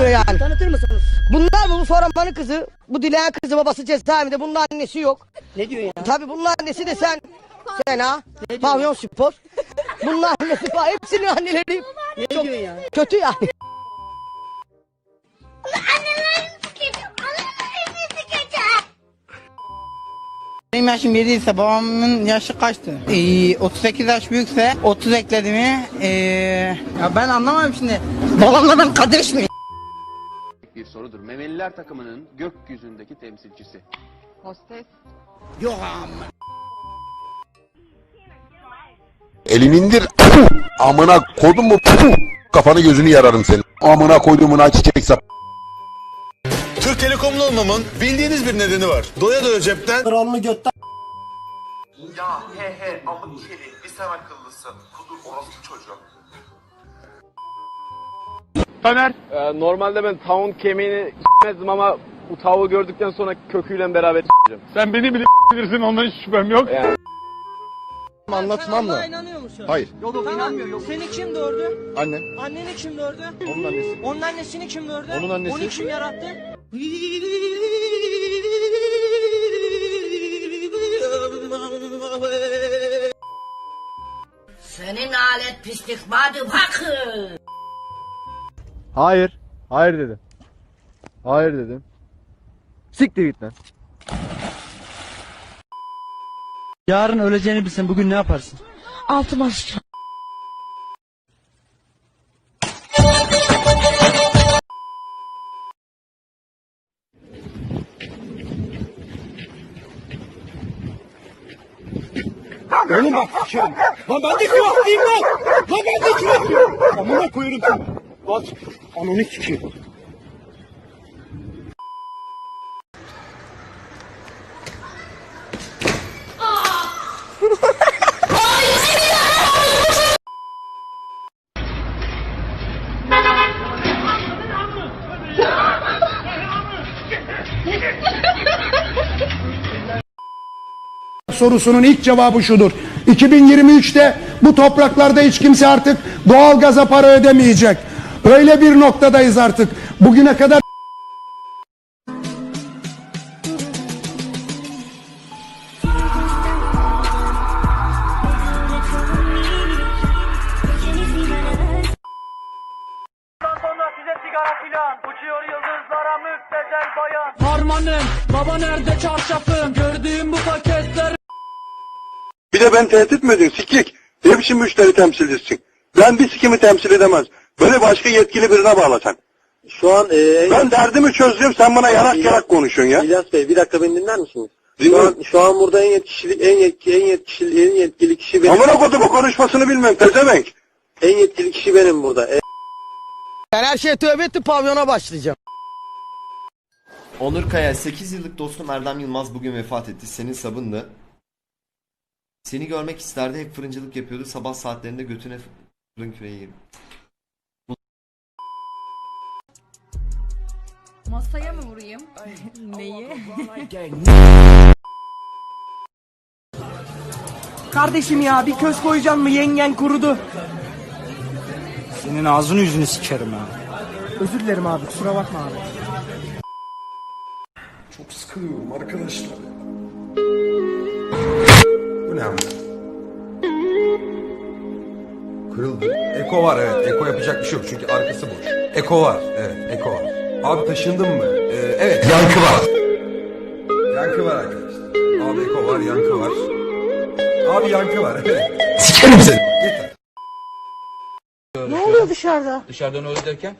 yapıyor yani. Tanıtır mısınız? Bunlar mı bu Foraman'ın kızı? Bu Dileğen kızı babası cezaevinde. Bunun annesi yok. Ne diyor ya? Tabii bunun annesi de sen. Sena. Pavyon spor. Bunun annesi falan. Hepsinin anneleri Ne çok diyor ya? kötü yani. Benim yaşım 7 ise babamın yaşı kaçtı? Ee, 38 yaş büyükse 30 ekledi mi? Ee, ya ben anlamam şimdi. Babamla ben kardeş miyim? Bir sorudur. Memeliler takımının gökyüzündeki temsilcisi. Hostes. Elini indir. Amına kodum mu? Kafanı gözünü yararım senin. Amına koyduğumun ayçiçek sap. Türk Telekom'lu olmamın bildiğiniz bir nedeni var. Doya doya cepten Kronlu götten Ya he he amık keli bir sen akıllısın. Kudur orospu çocuğu. Taner. Ee, normalde ben tavuğun kemiğini s**mezdim ama bu tavuğu gördükten sonra köküyle beraber s**eceğim. Sen beni bile bilirsin ondan hiç şüphem yok. Yani. Anlatmam Allah'a da. inanıyor musun? Hayır. Yok yok inanmıyor. Yok. Seni kim doğurdu? Annem. Anneni kim doğurdu? Onun annesi. Onun annesini kim doğurdu? Onun annesi. Onu kim yarattı? Senin alet pislik madı bakın. Hayır. Hayır dedim. Hayır dedim. Siktir git lan. Yarın öleceğini bilsen bugün ne yaparsın? Altıma sıçacağım. Oğlum bak sikerim. Lan ben de külahlıyım lan. Lan ben de külahlıyım. Amına koyarım seni. Lan ananı sikeyim. sorusunun ilk cevabı şudur. 2023'te bu topraklarda hiç kimse artık doğalgaza para ödemeyecek. Öyle bir noktadayız artık. Bugüne kadar Sonra size sigara filan Uçuyor yıldızlara müptezel bayan Harmanım baba nerede çarşafım Gördüğüm bu paketler Bir de ben tehdit mi ediyorsun sikik? Ne biçim müşteri temsilcisin? Ben bir sikimi temsil edemez. Böyle başka yetkili birine bağla sen. Şu an e, Ben derdimi çözdüm sen bana yarak yarak konuşuyorsun ya. İlyas Bey bir dakika beni dinler misiniz? Şu an, şu an burada en yetkili en yetkili en yetkili en yetkili kişi benim. Amına kodumu konuşmasını bilmem pezevenk. En yetkili kişi benim burada. E, Ben her şeye tövbe ettim pavyona başlayacağım. Onur Kaya 8 yıllık dostum Erdem Yılmaz bugün vefat etti. Senin sabındı. Seni görmek isterdi. Hep fırıncılık yapıyordu. Sabah saatlerinde götüne fırın küreği Masaya mı vurayım? Neyi? Kardeşim ya bir köz koyacağım mı yengen kurudu senin ağzını yüzünü sikerim ha. Özür dilerim abi kusura bakma abi Çok sıkılıyorum arkadaşlar. Bu ne ama? Kırıldı. Eko var evet. Eko yapacak bir şey yok çünkü arkası boş. Eko var. Evet Eko var. Abi taşındın mı? Ee, evet. Yankı var. Yankı var arkadaşlar. Abi Eko var, yankı var. Abi yankı var. Evet. Sikerim seni. Yeter. Ne oluyor dışarıda? Dışarıdan öyle derken?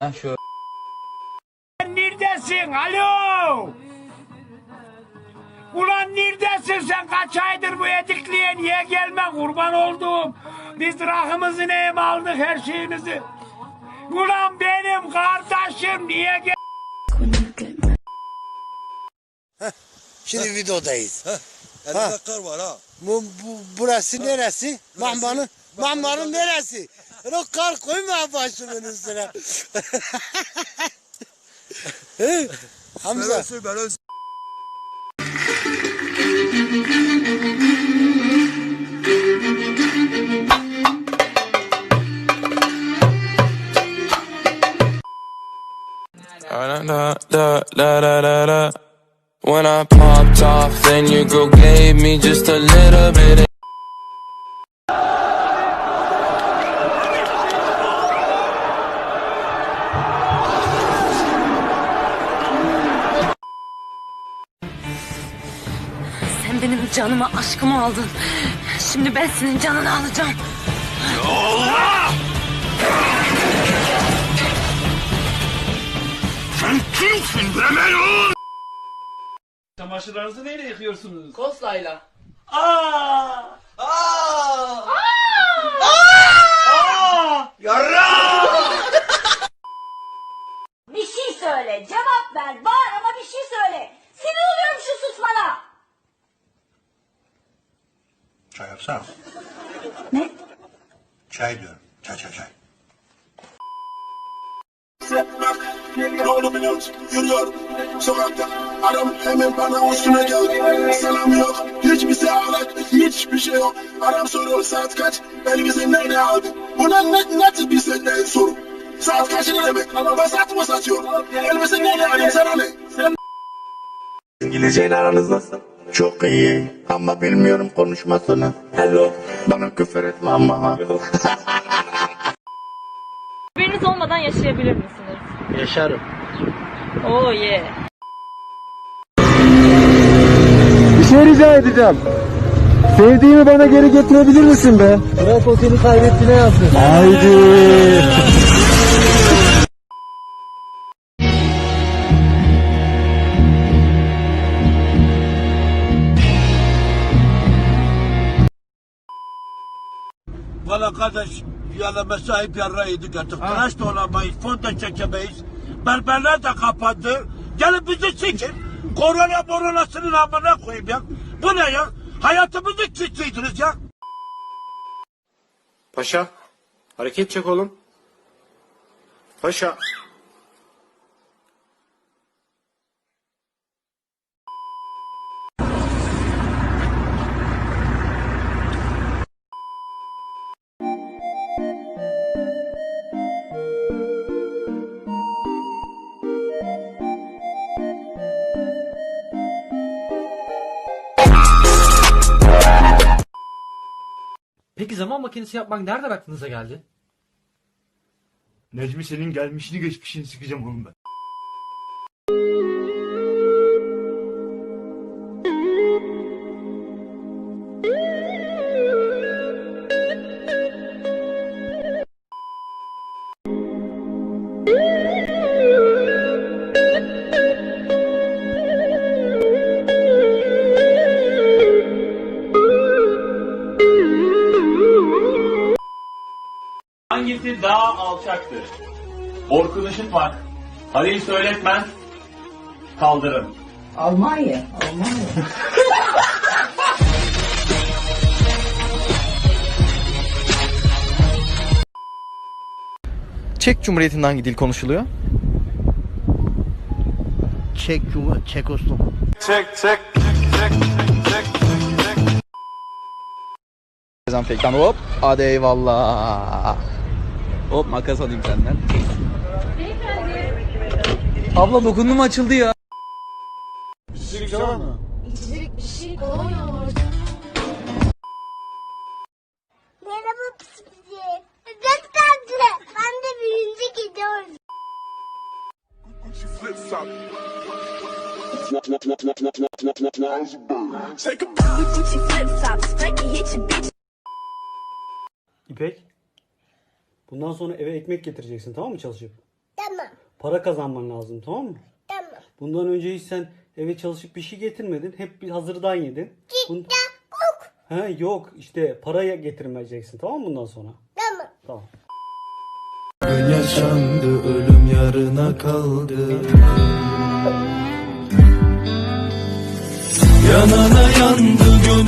Ha şu Neredesin alo Ulan neredesin sen kaç aydır bu edikliğe niye gelme kurban oldum Biz rahımızı neyim aldık her şeyimizi Ulan benim kardeşim niye gel Şimdi videodayız. Kar var ha. Bu, bu burası neresi? Mahmanın Mahmanın neresi? O kar koyma başımın üstüne. He? Hamza. Da, da, da, da, da, da, da. When I popped off, then your girl gave me just a little bit canımı aşkımı aldın. Şimdi ben senin canını alacağım. Çamaşırlarınızı neyle yıkıyorsunuz? Koslayla. Bir şey söyle. Cevap ver. Bağır ama bir şey söyle. Sinir oluyorum şu susmana. Çay yapsana. Ne? Çay diyorum. Çay çay çay. Yürüyor sokakta adam hemen bana üstüne geldi Selam yok. Hiçbir şey alak hiçbir şey yok. Adam soruyor. Saat kaç? Elbise nerede aldı Buna net net bir senden sor Saat kaç ne demek? Ben saat mı satıyorum Elbise nerede aldı sana ne Sen İngilizceyle aranız nasıl? Çok iyi ama bilmiyorum konuşmasını Hello Bana küfür etme ama Haberiniz olmadan yaşayabilir misiniz? Yaşarım. Oh yeah. Bir şey rica edeceğim. Sevdiğimi bana geri getirebilir misin be? Bırak o seni kaybettiğine yazsın. Haydi. Kardeş yana mesai yarra yedik artık. Tıraş da olamayız, fon da çekemeyiz. Berberler de kapandı. Gelin bizi sikin. Korona moronasının amına koyayım ya. Bu ne ya? Hayatımızı siktiydiniz ya. Paşa. Hareket çek oğlum. Paşa. Peki zaman makinesi yapmak nereden aklınıza geldi? Necmi senin gelmişini geçmişini sikeceğim oğlum ben. Alçaktır? Orkun Işıtmak, Halil Söyletmez, Kaldırım. Almanya. Almanya. Çek Cumhuriyeti'nde hangi dil konuşuluyor? Çek Cumhur Çekoslovak. Çek çek çek çek Dezenfektan hop. Hadi eyvallah. Hop makas alayım senden. Abla dokundum açıldı ya. Merhaba pisipici. Çok tatlı. Ben de büyüyünce gidiyorum. İpek. Bundan sonra eve ekmek getireceksin tamam mı çalışıp? Tamam. Para kazanman lazım tamam mı? Tamam. Bundan önce hiç sen eve çalışıp bir şey getirmedin. Hep bir hazırdan yedin. Bun- He yok işte paraya getirmeyeceksin tamam mı bundan sonra? Tamam. Tamam. yaşandı ölüm yarına kaldı Yanana yandı gönül